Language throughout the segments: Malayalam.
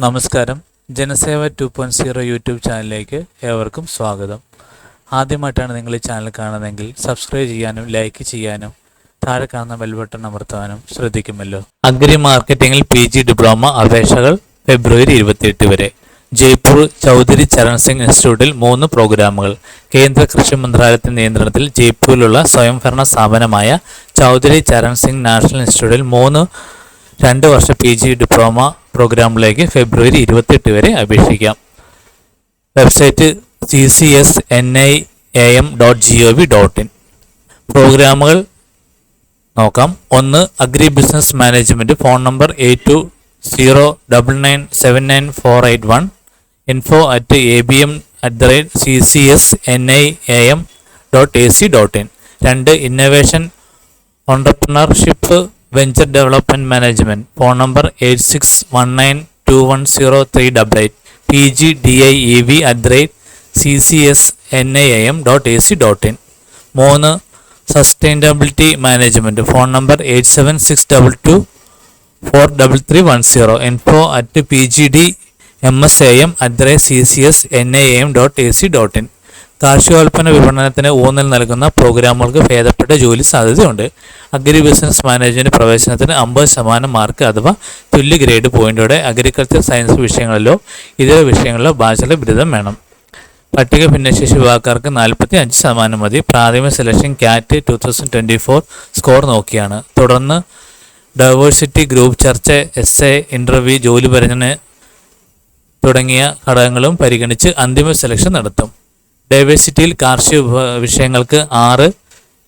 നമസ്കാരം. Janaseva two point zero YouTube ചാനലിലേക്ക് ഏവർക്കും സ്വാഗതം. ആദ്യമായിട്ടാണ് നിങ്ങൾ ഈ ചാനൽ കാണുന്നതെങ്കിൽ സബ്സ്ക്രൈബ് ചെയ്യാനും ലൈക്ക് ചെയ്യാനും താഴെ കാണുന്ന ബെൽ ബട്ടൺ അമർത്താനും ശ്രദ്ധിക്കുമല്ലോ. അഗ്രി മാർക്കറ്റിംഗിൽ പി ജി ഡിപ്ലോമ അപേക്ഷകൾ ഫെബ്രുവരി ഇരുപത്തിയെട്ട് വരെ. ജയ്പൂർ ചൗധരി ചരൺ സിംഗ് ഇൻസ്റ്റിറ്റ്യൂട്ടിൽ മൂന്ന് പ്രോഗ്രാമുകൾ. കേന്ദ്ര കൃഷി മന്ത്രാലയത്തിന്റെ നിയന്ത്രണത്തിൽ ജയ്പൂരിലുള്ള സ്വയംഭരണ സ്ഥാപനമായ ചൗധരി ചരൺ സിംഗ് നാഷണൽ ഇൻസ്റ്റിറ്റ്യൂട്ടിൽ മൂന്ന് രണ്ട് വർഷ പി ജി ഡിപ്ലോമ പ്രോഗ്രാമിലേക്ക് ഫെബ്രുവരി ഇരുപത്തെട്ട് വരെ അപേക്ഷിക്കാം. Website C C S N I A M dot G O V dot in പ്രോഗ്രാമുകൾ നോക്കാം. ഒന്ന് agri business management phone number eight two zero double nine seven nine four eight one. Info at A B M at the rate C C S N I A M dot A C dot in രണ്ട് innovation entrepreneurship venture development management phone number eight six one nine two one zero three double eight P G D I E V at the rate C C S N I A dot A C dot in മൂന്ന് sustainability management phone number eight seven six double two four double three one zero info at P G D M S A M at the rate C C S N I M dot A C dot in കാർഷികോൽപ്പന്ന വിപണനത്തിന് ഊന്നൽ നൽകുന്ന പ്രോഗ്രാമുകൾക്ക് ഭേദപ്പെട്ട ജോലി സാധ്യതയുണ്ട്. അഗ്രി ബിസിനസ് മാനേജ്മെന്റ് പ്രവേശനത്തിന് അമ്പത് ശതമാനം മാർക്ക് അഥവാ തുല്യ ഗ്രേഡ് പോയിന്റോടെ അഗ്രികൾച്ചർ സയൻസ് വിഷയങ്ങളിലോ ഇതര വിഷയങ്ങളിലോ ബാച്ചലർ ബിരുദം വേണം. പട്ടിക ഭിന്നശേഷി വിഭാഗക്കാർക്ക് നാൽപ്പത്തി അഞ്ച് ശതമാനം മതി. പ്രാഥമിക selection CAT two thousand twenty four score നോക്കിയാണ്. തുടർന്ന് ഡൈവേഴ്സിറ്റി ഗ്രൂപ്പ് ചർച്ച എസ് എ ഇന്റർവ്യൂ ജോലി പരിചന തുടങ്ങിയ ഘടകങ്ങളും പരിഗണിച്ച് അന്തിമ സെലക്ഷൻ നടത്തും. ഡൈവേഴ്സിറ്റിയിൽ കാർഷിക വിഷയങ്ങൾക്ക് ആറ്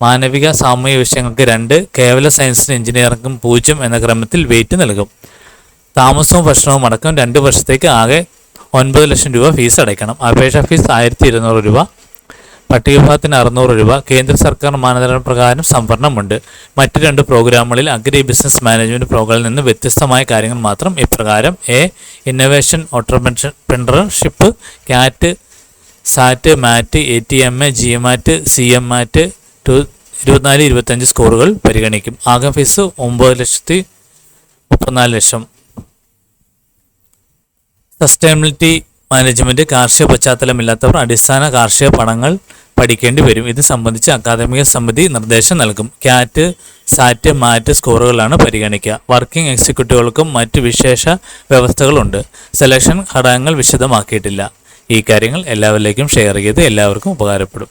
മാനവിക സാമൂഹിക വിഷയങ്ങൾക്ക് രണ്ട് കേവല സയൻസിന് എഞ്ചിനീയറിംഗും പൂജ്യം എന്ന ക്രമത്തിൽ വെയിറ്റ് നൽകും. താമസവും ഭക്ഷണവും അടക്കം രണ്ട് വർഷത്തേക്ക് ആകെ ഒൻപത് ലക്ഷം രൂപ ഫീസ് അടയ്ക്കണം. അപേക്ഷാ ഫീസ് ആയിരത്തി ഇരുന്നൂറ് രൂപ. പട്ടികഭാഗത്തിന് അറുന്നൂറ് രൂപ. കേന്ദ്ര സർക്കാർ മാനദണ്ഡ പ്രകാരം സംവരണമുണ്ട്. മറ്റ് രണ്ട് പ്രോഗ്രാമുകളിൽ അഗ്രി ബിസിനസ് മാനേജ്മെന്റ് പ്രോഗ്രാമിൽ നിന്ന് വ്യത്യസ്തമായ കാര്യങ്ങൾ മാത്രം. ഇപ്രകാരം a innovation entrepreneurship CAT SAT MAT A T M A G M MAT C M MAT ഇരുപത്തിനാല് ഇരുപത്തഞ്ച് സ്കോറുകൾ പരിഗണിക്കും. ആകെ ഫീസ് ഒമ്പത് ലക്ഷത്തി മുപ്പത്തിനാല് ലക്ഷം. സസ്റ്റൈനബിലിറ്റി മാനേജ്മെന്റ് കാർഷിക പശ്ചാത്തലമില്ലാത്തവർ അടിസ്ഥാന കാർഷിക പണങ്ങൾ പഠിക്കേണ്ടി വരും. ഇത് സംബന്ധിച്ച് അക്കാദമിക സമിതി നിർദ്ദേശം നൽകും. ക്യാറ്റ് സാറ്റ് മാറ്റ് സ്കോറുകളാണ് പരിഗണിക്കുക. വർക്കിംഗ് എക്സിക്യൂട്ടീവുകൾക്കും മറ്റ് വിശേഷ വ്യവസ്ഥകളുണ്ട്. സെലക്ഷൻ ഘടകങ്ങൾ വിശദമാക്കിയിട്ടില്ല. ഈ കാര്യങ്ങൾ എല്ലാവരിലേക്കും ഷെയർ ചെയ്ത് എല്ലാവർക്കും ഉപകാരപ്പെടും.